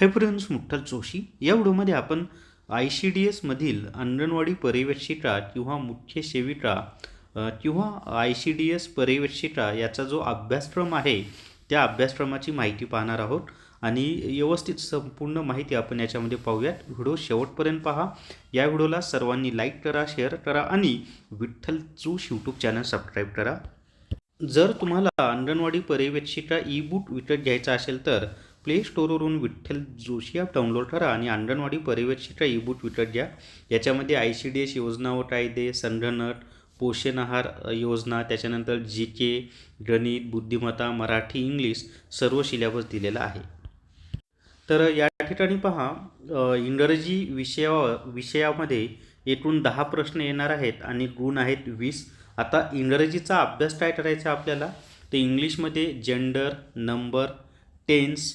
Hi friends मुठ्ठल Joshi या व्हिडिओमध्ये आपण आय सी डी एसमधील अंगणवाडी पर्यवेक्षिका किंवा मुख्य सेविका किंवा आय सी डी एस पर्यवेक्षिका याचा जो अभ्यासक्रम आहे त्या अभ्यासक्रमाची माहिती पाहणार आहोत. आणि व्यवस्थित संपूर्ण माहिती आपण याच्यामध्ये पाहूयात. व्हिडिओ शेवटपर्यंत पहा. या व्हिडिओला सर्वांनी लाईक करा शेअर करा आणि विठ्ठल चूश यूट्यूब चॅनल सबस्क्राईब करा. जर तुम्हाला अंगणवाडी पर्यवेक्षिका ई बुक विकत घ्यायचा असेल तर प्ले स्टोरवरून विठ्ठल जोशी ॲप डाउनलोड करा आणि अंगणवाडी परिवेक्षिका ई बुक विकत घ्या याच्यामध्ये आय सी डी एस योजना व कायदे संगणक पोषण आहार योजना त्याच्यानंतर जी के गणित बुद्धिमत्ता मराठी इंग्लिश सर्व सिलेबस दिलेला आहे. तर या ठिकाणी पहा इंग्रजी विषया विषयामध्ये एकूण दहा प्रश्न येणार आहेत आणि गुण आहेत वीस. आता इंग्रजीचा अभ्यास काय करायचा आपल्याला? तर इंग्लिशमध्ये gender number tense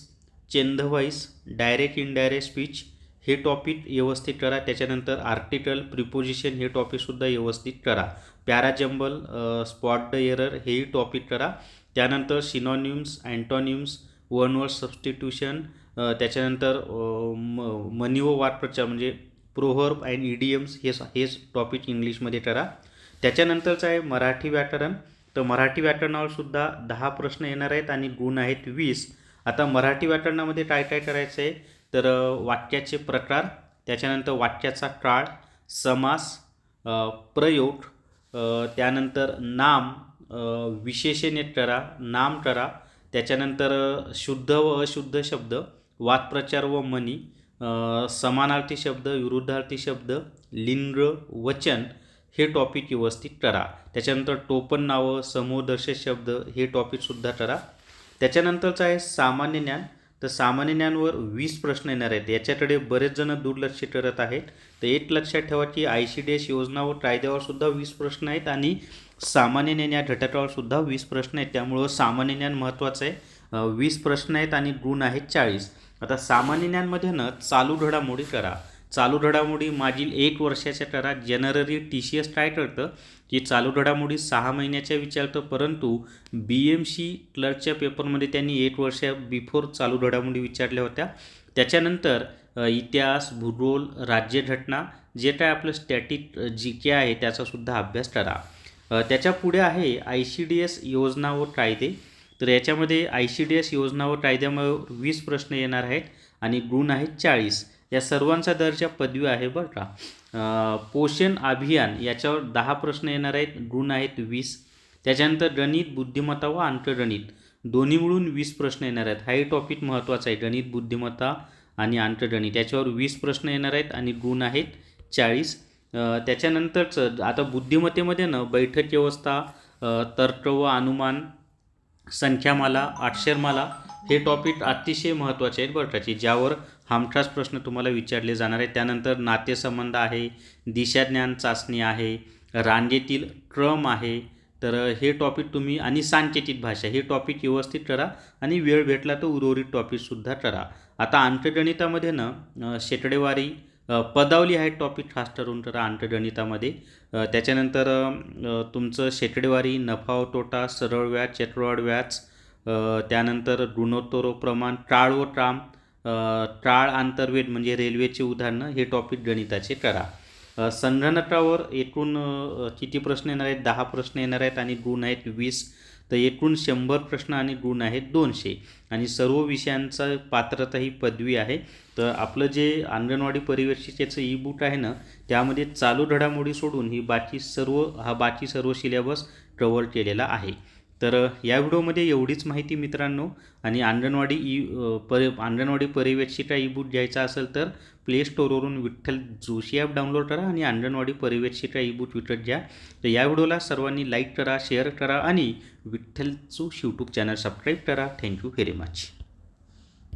change voice direct indirect speech हे टॉपिक व्यवस्थित करा. त्याच्यानंतर आर्टिकल प्रिपोजिशन हे टॉपिकसुद्धा व्यवस्थित करा. पॅराजंबल स्पॉट द एरर हेही टॉपिक करा. त्यानंतर synonyms antonyms one word substitution त्याच्यानंतर म मनिओ व वाटप्रचार म्हणजे प्रोहर्ब अँड इडियम्स हे हेच टॉपिक इंग्लिशमध्ये करा. त्याच्यानंतरचं आहे मराठी व्याकरण. तर मराठी व्याकरणावर सुद्धा दहा प्रश्न येणार आहेत आणि गुण आहेत वीस. आता मराठी व्याकरणामध्ये काय काय करायचं आहे? तर वाक्याचे प्रकार त्याच्यानंतर वाक्याचा काळ समास प्रयोग त्यानंतर नाम विशेषणे करा नाम करा त्याच्यानंतर शुद्ध व अशुद्ध शब्द वाक्प्रचार व मनी समानार्थी शब्द विरुद्धार्थी शब्द लिंग वचन हे टॉपिक व्यवस्थित करा. त्याच्यानंतर टोपण नावं समूहदर्शक शब्द हे टॉपिकसुद्धा करा. त्याच्यानंतरचं आहे सामान्य ज्ञान. तर सामान्य ज्ञानवर वीस प्रश्न येणार आहेत. याच्याकडे बरेच जण दुर्लक्ष करत आहेत. तर एक लक्षात ठेवा की आय सी डी एस योजना व कायद्यावर सुद्धा वीस प्रश्न आहेत आणि सामान्य ज्ञान या घटकावर सुद्धा वीस प्रश्न आहेत. त्यामुळं सामान्य ज्ञान महत्त्वाचं आहे. वीस प्रश्न आहेत आणि गुण आहेत चाळीस. आता सामान्य ज्ञानमध्ये ना चालू घडामोडी करा. चालू घडामोडी मागील एक वर्षाच्या करा जनरली टी सी एस काय करतं? की चालू घडामोडी सहा महिन्याच्या विचारतं परंतु बी एम सी क्लर्कच्या पेपरमध्ये त्यांनी एक वर्षा बिफोर चालू घडामोडी विचारल्या होत्या. त्याच्यानंतर इतिहास भूगोल राज्यघटना जे काय आपलं स्टॅटिक जी के आहे त्याचासुद्धा अभ्यास करा. त्याच्या पुढे आहे आय सी डी एस योजना व कायदे. तर याच्यामध्ये आय सी डी एस योजना व कायद्यामुळे वीस प्रश्न येणार आहेत आणि गुण आहेत चाळीस. या सर्वांचा दर्जा पदवी आहे बरं का पोषण अभियान याच्यावर दहा प्रश्न येणार आहेत गुण आहेत वीस. त्याच्यानंतर गणित बुद्धिमत्ता व आंतरगणित. दोन्ही मिळून वीस प्रश्न येणार आहेत. हाही टॉपिक महत्त्वाचा आहे गणित बुद्धिमत्ता आणि अंकगणित याच्यावर वीस प्रश्न येणार आहेत आणि गुण आहेत चाळीस. त्याच्यानंतरच त्याच्यानंतरचं आता बुद्धिमत्तेमध्ये ना बैठक व्यवस्था तर्क व अनुमान संख्यामाला अक्षरमाला हे टॉपिक अतिशय महत्त्वाचे आहेत बरं का ज्यावर हमखास प्रश्न तुम्हाला विचारले जाणार आहेत. त्यानंतर नातेसंबंध आहे दिशाज्ञान चाचणी आहे रांगेतील क्रम आहे. तर हे टॉपिक तुम्ही आणि सांकेतिक भाषा हे टॉपिक व्यवस्थित करा आणि वेळ भेटला तर उर्वरित टॉपिकसुद्धा करा आता अंकगणितामध्ये ना शेकडेवारी पदावली आहे टॉपिक खास ठरवून करा अंकगणितामध्ये त्याच्यानंतर तुमचं शेकडेवारी नफा तोटा सरळ व्याज चक्रवाढ व्याज त्यानंतर गुणोत्तर प्रमाण टाळ व ट्राम टाळ आंतरवेद म्हणजे रेल्वेचे उदाहरणं हे टॉपिक गणिताचे करा. संगणकावर एकूण किती प्रश्न येणार आहेत? दहा प्रश्न येणार आहेत आणि गुण आहेत वीस. तर एकूण शंभर प्रश्न आणि गुण आहेत दोनशे. आणि सर्व विषयांचा पात्रता ही पदवी आहे. तर आपलं जे अंगणवाडी परिवेशिकेचं ई बुक आहे ना त्यामध्ये चालू घडामोडी सोडून ही बाकी सर्व हा बाकी सर्व सिलेबस कव्हर केलेला आहे. तर या व्हिडिओमध्ये एवढीच माहिती मित्रांनो आणि अंगणवाडी ई परि अंगणवाडी परिवेक्षिका ई बुक घ्यायचा असेल तर प्ले स्टोरवरून विठ्ठल जोशी ॲप डाउनलोड करा आणि अंगणवाडी परिवेक्षिका ई बुक विकत घ्या. तर या व्हिडिओला सर्वांनी लाईक करा शेअर करा आणि विठ्ठल यूट्यूब चॅनल सबस्क्राईब करा. Thank you very much.